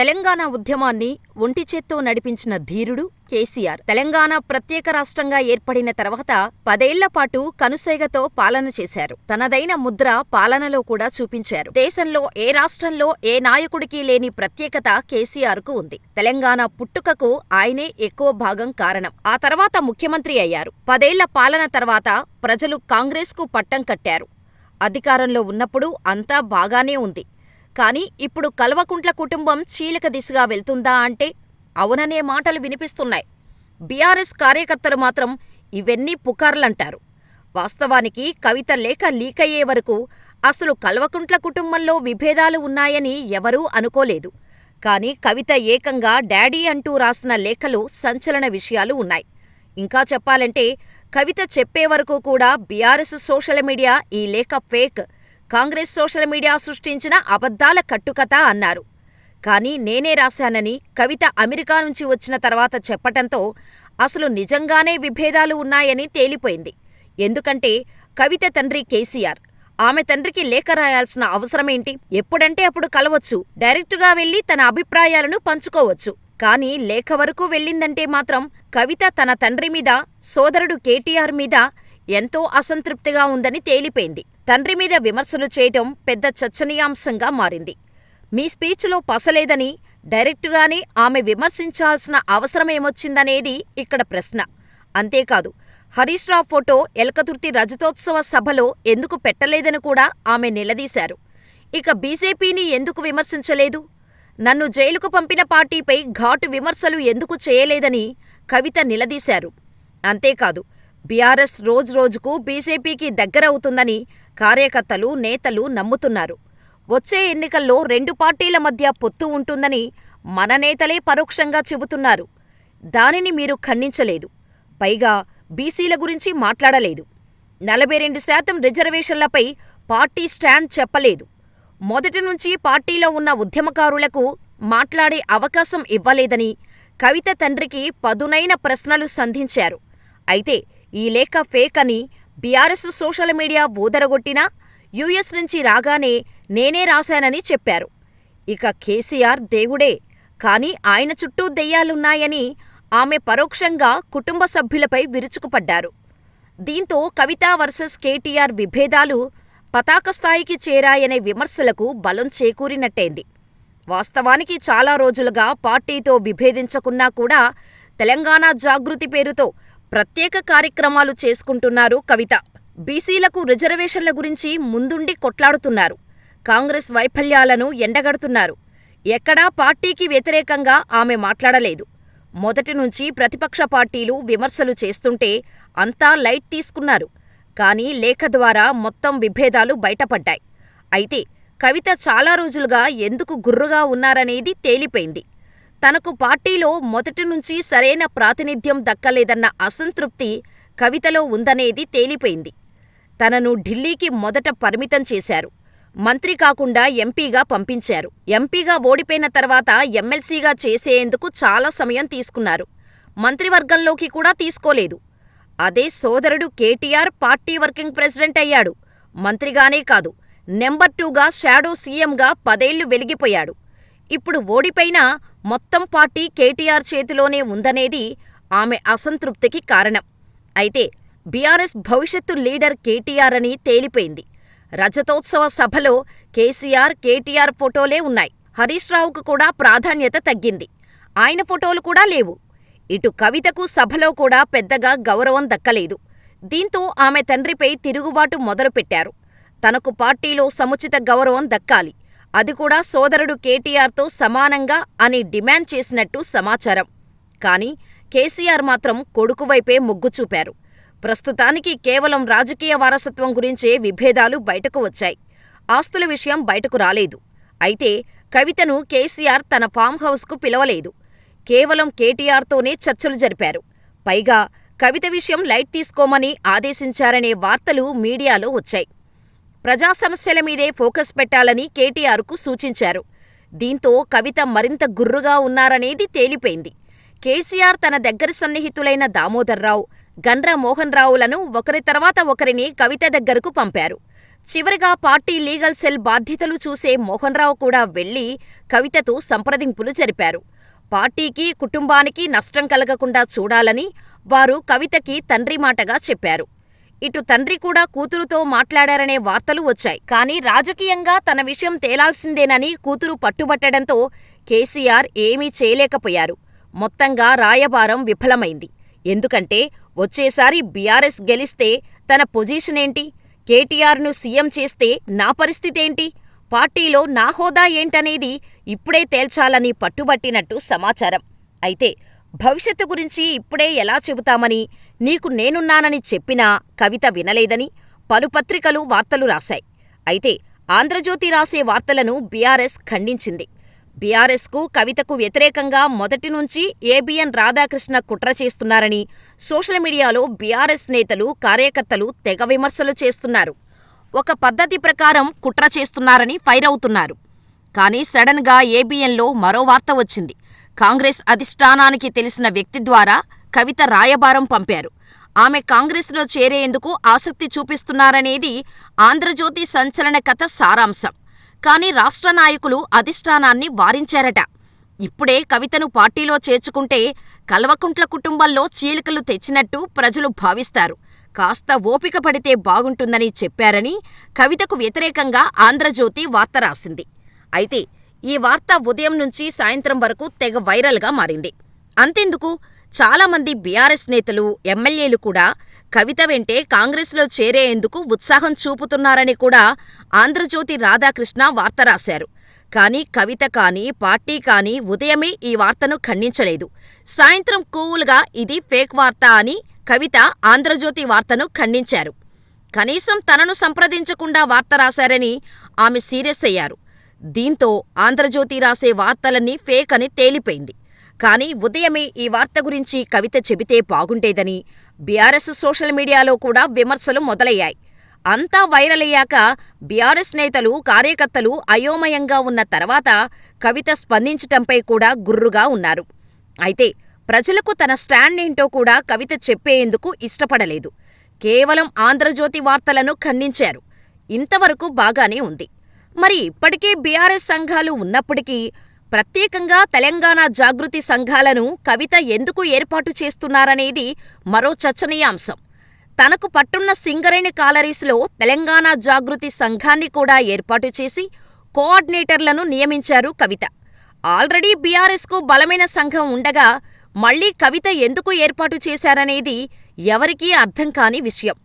తెలంగాణ ఉద్యమాన్ని ఒంటి చేత్తో నడిపించిన ధీరుడు కేసీఆర్. తెలంగాణ ప్రత్యేక రాష్ట్రంగా ఏర్పడిన తర్వాత పదేళ్ళపాటు కనుసైగతో పాలన చేశారు. తనదైన ముద్ర పాలనలో కూడా చూపించారు. దేశంలో ఏ రాష్ట్రంలో ఏ నాయకుడికీ లేని ప్రత్యేకత కేసీఆర్కు ఉంది. తెలంగాణ పుట్టుకకు ఆయనే ఎక్కువ భాగం కారణం. ఆ తర్వాత ముఖ్యమంత్రి అయ్యారు. పదేళ్ళ పాలన తర్వాత ప్రజలు కాంగ్రెస్కు పట్టం కట్టారు. అధికారంలో ఉన్నప్పుడు అంతా బాగానే ఉంది. కానీ ఇప్పుడు కల్వకుంట్ల కుటుంబం చీలిక దిశగా వెళ్తుందా అంటే అవుననే మాటలు వినిపిస్తున్నాయి. బీఆర్ఎస్ కార్యకర్తలు మాత్రం ఇవన్నీ పుకార్లంటారు. వాస్తవానికి కవిత లేఖ లీకయ్యే వరకు అసలు కల్వకుంట్ల కుటుంబంలో విభేదాలు ఉన్నాయని ఎవరూ అనుకోలేదు. కానీ కవిత ఏకంగా డాడీ అంటూ రాసిన లేఖలో సంచలన విషయాలు ఉన్నాయి. ఇంకా చెప్పాలంటే కవిత చెప్పే వరకు కూడా బీఆర్ఎస్ సోషల్ మీడియా ఈ లేఖ ఫేక్, కాంగ్రెస్ సోషల్ మీడియా సృష్టించిన అబద్ధాల కట్టుకథ అన్నారు. కానీ నేనే రాశానని కవిత అమెరికా నుంచి వచ్చిన తర్వాత చెప్పటంతో అసలు నిజంగానే విభేదాలు ఉన్నాయని తేలిపోయింది. ఎందుకంటే కవిత తండ్రి కేసీఆర్. ఆమె తండ్రికి లేఖ రాయాల్సిన అవసరమేంటి? ఎప్పుడంటే అప్పుడు కలవచ్చు. డైరెక్టుగా వెళ్ళి తన అభిప్రాయాలను పంచుకోవచ్చు. కానీ లేఖ వరకు వెళ్ళిందంటే మాత్రం కవిత తన తండ్రి మీద, సోదరుడు కేటీఆర్ మీద ఎంతో అసంతృప్తిగా ఉందని తేలిపోయింది. తండ్రి మీద విమర్శలు చేయటం పెద్ద చర్చనీయాంశంగా మారింది. మీ స్పీచ్లో పసలేదని డైరెక్టుగానే ఆమె విమర్శించాల్సిన అవసరమేమొచ్చిందనేది ఇక్కడ ప్రశ్న. అంతేకాదు హరీష్ రావు ఫోటో ఎలకతుర్తి రజతోత్సవ సభలో ఎందుకు పెట్టలేదని కూడా ఆమె నిలదీశారు. ఇక బీజేపీని ఎందుకు విమర్శించలేదు? నన్ను జైలుకు పంపిన పార్టీపై ఘాటు విమర్శలు ఎందుకు చేయలేదని కవిత నిలదీశారు. అంతేకాదు బీఆర్ఎస్ రోజురోజుకు బీజేపీకి దగ్గరవుతుందని కార్యకర్తలు, నేతలు నమ్ముతున్నారు. వచ్చే ఎన్నికల్లో రెండు పార్టీల మధ్య పొత్తు ఉంటుందని మన నేతలే పరోక్షంగా చెబుతున్నారు. దానిని మీరు ఖండించలేదు. పైగా బీసీల గురించి మాట్లాడలేదు. నలభై రెండు శాతం రిజర్వేషన్లపై పార్టీ స్టాండ్ చెప్పలేదు. మొదటి నుంచి పార్టీలో ఉన్న ఉద్యమకారులకు మాట్లాడే అవకాశం ఇవ్వలేదని కవిత తండ్రికి పదునైన ప్రశ్నలు సంధించారు. అయితే ఈ లేఖ ఫేక్ అని బీఆర్ఎస్ సోషల్ మీడియా ఊదరగొట్టినా యూఎస్ నుంచి రాగానే నేనే రాశానని చెప్పారు. ఇక కేసీఆర్ దేవుడే. కానీ ఆయన చుట్టూ దెయ్యాలున్నాయని ఆమె పరోక్షంగా కుటుంబ సభ్యులపై విరుచుకుపడ్డారు. దీంతో కవిత వర్సెస్ కేటీఆర్ విభేదాలు పతాక స్థాయికి చేరాయనే విమర్శలకు బలం చేకూరినట్టయింది. వాస్తవానికి చాలా రోజులుగా పార్టీతో విభేదించకున్నా కూడా తెలంగాణ జాగృతి పేరుతో ప్రత్యేక కార్యక్రమాలు చేసుకుంటున్నారు కవిత. బీసీలకు రిజర్వేషన్ల గురించి ముందుండి కొట్లాడుతున్నారు. కాంగ్రెస్ వైఫల్యాలను ఎండగడుతున్నారు. ఎక్కడా పార్టీకి వ్యతిరేకంగా ఆమె మాట్లాడలేదు. మొదటి నుంచి ప్రతిపక్ష పార్టీలు విమర్శలు చేస్తుంటే అంతా లైట్ తీసుకున్నారు. కానీ లేఖ ద్వారా మొత్తం విభేదాలు బయటపడ్డాయి. అయితే కవిత చాలా రోజులుగా ఎందుకు గుర్రుగా ఉన్నారనేది తేలిపోయింది. తనకు పార్టీలో మొదటి నుంచి సరైన ప్రాతినిధ్యం దక్కలేదన్న అసంతృప్తి కవితలో ఉందనేది తేలిపోయింది. తనను ఢిల్లీకి మొదట పరిమితం చేశారు. మంత్రి కాకుండా ఎంపీగా పంపించారు. ఎంపీగా ఓడిపోయిన తర్వాత ఎమ్మెల్సీగా చేసేందుకు చాలా సమయం తీసుకున్నారు. మంత్రివర్గంలోకి కూడా తీసుకోలేదు. అదే సోదరుడు కేటీఆర్ పార్టీ వర్కింగ్ ప్రెసిడెంట్ అయ్యాడు. మంత్రిగానే కాదు, నెంబర్ టూగా షాడో సీఎంగా పదేళ్ళు వెలిగిపోయాడు. ఇప్పుడు ఓడిపోయినా మొత్తం పార్టీ కేటీఆర్ చేతిలోనే ఉందనేది ఆమె అసంతృప్తికి కారణం. అయితే బీఆర్ఎస్ భవిష్యత్తు లీడర్ కేటీఆర్ అని తేలిపోయింది. రజతోత్సవ సభలో కేసీఆర్, కేటీఆర్ ఫోటోలే ఉన్నాయి. హరీశ్ రావుకు కూడా ప్రాధాన్యత తగ్గింది. ఆయన ఫోటోలు కూడా లేవు. ఇటు కవితకు సభలో కూడా పెద్దగా గౌరవం దక్కలేదు. దీంతో ఆమె తండ్రిపై తిరుగుబాటు మొదలుపెట్టారు. తనకు పార్టీలో సముచిత గౌరవం దక్కాలి. అది కూడా సోదరుడు కేటీఆర్తో సమానంగా అని డిమాండ్ చేసినట్టు సమాచారం. కానీ కేసీఆర్ మాత్రం కొడుకువైపే మొగ్గు చూపారు. ప్రస్తుతానికి కేవలం రాజకీయ వారసత్వం గురించే విభేదాలు బయటకు వచ్చాయి. ఆస్తుల విషయం బయటకు రాలేదు. అయితే కవితను కేసీఆర్ తన ఫామ్ హౌస్కు పిలవలేదు. కేవలం కేటీఆర్తోనే చర్చలు జరిపారు. పైగా కవిత విషయం లైట్ తీసుకోమని ఆదేశించారనే వార్తలు మీడియాలో వచ్చాయి. ప్రజా సమస్యల మీదే ఫోకస్ పెట్టాలని కేటీఆర్కు సూచించారు. దీంతో కవిత మరింత గుర్రుగా ఉన్నారనేది తేలిపోయింది. కేసీఆర్ తన దగ్గర సన్నిహితులైన దామోదర్రావు, గండ్ర మోహన్ రావులను ఒకరి తర్వాత ఒకరిని కవిత దగ్గరకు పంపారు. చివరగా పార్టీ లీగల్ సెల్ బాధ్యతలు చూసే మోహన్రావు కూడా వెళ్ళి కవితతో సంప్రదింపులు జరిపారు. పార్టీకి, కుటుంబానికి నష్టం కలగకుండా చూడాలని వారు కవితకి తండ్రి మాటగా చెప్పారు. ఇటు తండ్రి కూడా కూతురుతో మాట్లాడారనే వార్తలు వచ్చాయి. కానీ రాజకీయంగా తన విషయం తేలాల్సిందేనని కూతురు పట్టుబట్టడంతో కేసీఆర్ ఏమీ చేయలేకపోయారు. మొత్తంగా రాయబారం విఫలమైంది. ఎందుకంటే వచ్చేసారి బీఆర్ఎస్ గెలిస్తే తన పొజిషనేంటి? కేటీఆర్ను సీఎం చేస్తే నా పరిస్థితేంటి? పార్టీలో నా హోదా ఏంటనేది ఇప్పుడే తేల్చాలని పట్టుబట్టినట్టు సమాచారం. అయితే భవిష్యత్తు గురించి ఇప్పుడే ఎలా చెబుతామని నీకు నేనున్నానని చెప్పినా కవిత వినలేదని పలు పత్రికలు వార్తలు రాశాయి. అయితే ఆంధ్రజ్యోతి రాసే వార్తలను బీఆర్ఎస్ ఖండించింది. బీఆర్ఎస్కు, కవితకు వ్యతిరేకంగా మొదటి నుంచి ఏబీఎన్ రాధాకృష్ణ కుట్ర చేస్తున్నారని సోషల్ మీడియాలో బీఆర్ఎస్ నేతలు, కార్యకర్తలు తెగ విమర్శలు చేస్తున్నారు. ఒక పద్ధతి ప్రకారం కుట్ర చేస్తున్నారని ఫైరవుతున్నారు. కానీ సడన్గా ఏబిఎన్లో మరో వార్త వచ్చింది. కాంగ్రెస్ అధిష్టానానికి తెలిసిన వ్యక్తి ద్వారా కవిత రాయబారం పంపారు. ఆమె కాంగ్రెస్లో చేరేందుకు ఆసక్తి చూపిస్తున్నారనేది ఆంధ్రజ్యోతి సంచలన కథ సారాంశం. కానీ రాష్ట్ర నాయకులు అధిష్టానాన్ని వారించారట. ఇప్పుడే కవితను పార్టీలో చేర్చుకుంటే కల్వకుంట్ల కుటుంబంలో చీలికలు తెచ్చినట్టు ప్రజలు భావిస్తారు. కాస్త ఓపిక పడితే బాగుంటుందని చెప్పారని కవితకు వ్యతిరేకంగా ఆంధ్రజ్యోతి వార్త రాసింది. అయితే ఈ వార్త ఉదయం నుంచి సాయంత్రం వరకు తెగ వైరల్గా మారింది. అంతెందుకు చాలామంది బీఆర్ఎస్ నేతలు, ఎమ్మెల్యేలు కూడా కవిత వెంటే కాంగ్రెస్లో చేరేందుకు ఉత్సాహం చూపుతున్నారని కూడా ఆంధ్రజ్యోతి రాధాకృష్ణ వార్త రాశారు. కానీ కవిత కానీ, పార్టీ కానీ ఉదయమే ఈ వార్తను ఖండించలేదు. సాయంత్రం కూల్గా ఇది ఫేక్ వార్త అని కవిత ఆంధ్రజ్యోతి వార్తను ఖండించారు. కనీసం తనను సంప్రదించకుండా వార్త రాశారని ఆమె సీరియస్ అయ్యారు. దీంతో ఆంధ్రజ్యోతి రాసే వార్తలన్నీ ఫేక్ అని తేలిపోయింది. కానీ ఉదయమే ఈ వార్త గురించి కవిత చెబితే బాగుండేదని బీఆర్ఎస్ సోషల్ మీడియాలో కూడా విమర్శలు మొదలయ్యాయి. అంతా వైరల్ అయ్యాక బీఆర్ఎస్ నేతలు, కార్యకర్తలు అయోమయంగా ఉన్న తర్వాత కవిత స్పందించటంపై కూడా గుర్రుగా ఉన్నారు. అయితే ప్రజలకు తన స్టాండ్ ఏంటో కూడా కవిత చెప్పేందుకు ఇష్టపడలేదు. కేవలం ఆంధ్రజ్యోతి వార్తలను ఖండించారు. ఇంతవరకు బాగానే ఉంది. మరి ఇప్పటికే బీఆర్ఎస్ సంఘాలు ఉన్నప్పటికీ ప్రత్యేకంగా తెలంగాణ జాగృతి సంఘాలను కవిత ఎందుకు ఏర్పాటు చేస్తున్నారనేది మరో చర్చనీయాంశం. తనకు పట్టున్న సింగరేణి కాలరీస్లో తెలంగాణ జాగృతి సంఘాన్ని కూడా ఏర్పాటు చేసి కోఆర్డినేటర్లను నియమించారు కవిత. ఆల్రెడీ బీఆర్ఎస్కు బలమైన సంఘం ఉండగా మళ్ళీ కవిత ఎందుకు ఏర్పాటు చేశారనేది ఎవరికీ అర్థం కాని విషయం.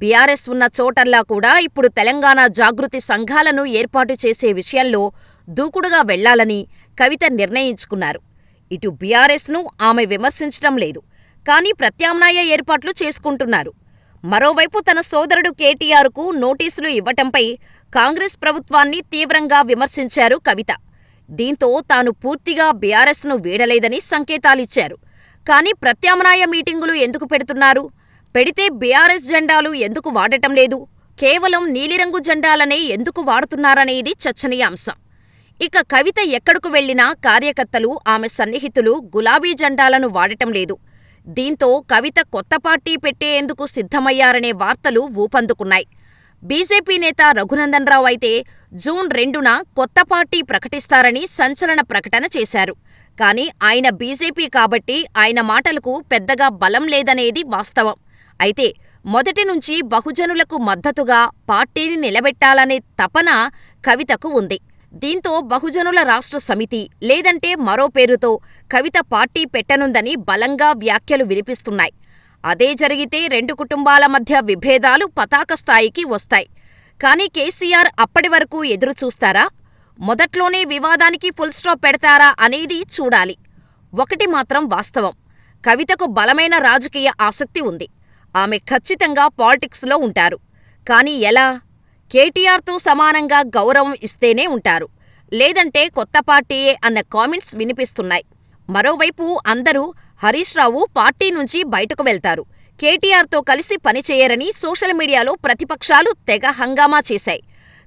బీఆర్ఎస్ ఉన్న చోటల్లా కూడా ఇప్పుడు తెలంగాణ జాగృతి సంఘాలను ఏర్పాటు చేసే విషయంలో దూకుడుగా వెళ్ళాలని కవిత నిర్ణయించుకున్నారు. ఇటు బీఆర్ఎస్ను ఆమె విమర్శించటం లేదు. కానీ ప్రత్యామ్నాయ ఏర్పాట్లు చేసుకుంటున్నారు. మరోవైపు తన సోదరుడు కేటీఆర్కు నోటీసులు ఇవ్వటంపై కాంగ్రెస్ ప్రభుత్వాన్ని తీవ్రంగా విమర్శించారు కవిత. దీంతో తాను పూర్తిగా బీఆర్ఎస్ను వీడలేదని సంకేతాలిచ్చారు. కానీ ప్రత్యామ్నాయ మీటింగులు ఎందుకు పెడుతున్నారు? పెడితే బీఆర్ఎస్ జెండాలు ఎందుకు వాడటం లేదు? కేవలం నీలిరంగు జెండాలనే ఎందుకు వాడుతున్నారనేది చర్చనీయాంశం. ఇక కవిత ఎక్కడకు వెళ్ళినా కార్యకర్తలు, ఆమె సన్నిహితులు గులాబీ జెండాలను వాడటం లేదు. దీంతో కవిత కొత్త పార్టీ పెట్టేందుకు సిద్ధమయ్యారనే వార్తలు ఊపందుకున్నాయి. బీజేపీ నేత రఘునందన్రావు అయితే జూన్ రెండున కొత్త పార్టీ ప్రకటిస్తారని సంచలన ప్రకటన చేశారు. కానీ ఆయన బీజేపీ కాబట్టి ఆయన మాటలకు పెద్దగా బలం లేదనేది వాస్తవం. అయితే మొదటి నుంచి బహుజనులకు మద్దతుగా పార్టీని నిలబెట్టాలనే తపన కవితకు ఉంది. దీంతో బహుజనుల రాష్ట్ర సమితి లేదంటే మరో పేరుతో కవిత పార్టీ పెట్టనుందని బలంగా వ్యాఖ్యలు వినిపిస్తున్నాయి. అదే జరిగితే రెండు కుటుంబాల మధ్య విభేదాలు పతాక స్థాయికి వస్తాయి. కానీ కేసీఆర్ అప్పటి వరకు ఎదురుచూస్తారా? మొదట్లోనే వివాదానికి ఫుల్స్టాప్ పెడతారా అనేది చూడాలి. ఒకటి మాత్రం వాస్తవం. కవితకు బలమైన రాజకీయ ఆసక్తి ఉంది. ఆమె ఖచ్చితంగా పాలిటిక్స్లో ఉంటారు. కానీ ఎలా? కేటీఆర్తో సమానంగా గౌరవం ఇస్తేనే ఉంటారు. లేదంటే కొత్త పార్టీయే అన్న కామెంట్స్ వినిపిస్తున్నాయి. మరోవైపు అందరూ హరీష్ రావు పార్టీ నుంచి బయటకు వెళ్తారు. కేటీఆర్తో కలిసి పనిచేయరని సోషల్ మీడియాలో ప్రతిపక్షాలు తెగ హంగామా చేశాయి.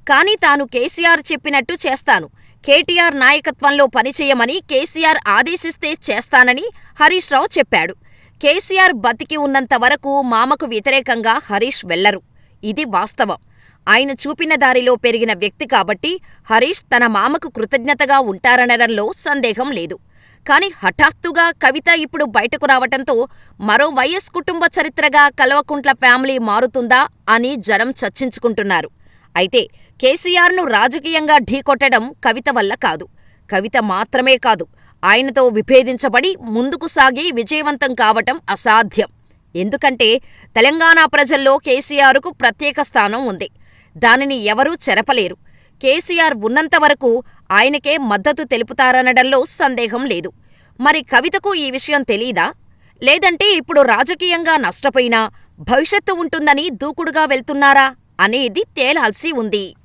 కానీ తాను కేసీఆర్ చెప్పినట్టు చేస్తాను. కేటీఆర్ నాయకత్వంలో పనిచేయమని కేసీఆర్ ఆదేశిస్తే చేస్తానని హరీష్ రావు చెప్పాడు. కేసీఆర్ బతికి ఉన్నంత వరకు మామకు వ్యతిరేకంగా హరీష్ వెళ్ళరు. ఇది వాస్తవం. ఆయన చూపిన దారిలో పెరిగిన వ్యక్తి కాబట్టి హరీష్ తన మామకు కృతజ్ఞతగా ఉంటారనడంలో సందేహం లేదు. కాని హఠాత్తుగా కవిత ఇప్పుడు బయటకు రావటంతో మరో వైఎస్ కుటుంబ చరిత్రగా కల్వకుంట్ల ఫ్యామిలీ మారుతుందా అని జనం చర్చించుకుంటున్నారు. అయితే కేసీఆర్ను రాజకీయంగా ఢీకొట్టడం కవిత వల్ల కాదు. కవిత మాత్రమే కాదు, ఆయనతో విభేదించబడి ముందుకు సాగి విజయవంతం కావటం అసాధ్యం. ఎందుకంటే తెలంగాణ ప్రజల్లో కేసీఆర్కు ప్రత్యేక స్థానం ఉంది. దానిని ఎవరూ చెరపలేరు. కేసీఆర్ ఉన్నంతవరకు ఆయనకే మద్దతు తెలుపుతారనడంలో సందేహం లేదు. మరి కవితకు ఈ విషయం తెలీదా? లేదంటే ఇప్పుడు రాజకీయంగా నష్టపోయినా భవిష్యత్తు ఉంటుందని దూకుడుగా వెళ్తున్నారా అనేది తేలాల్సి ఉంది.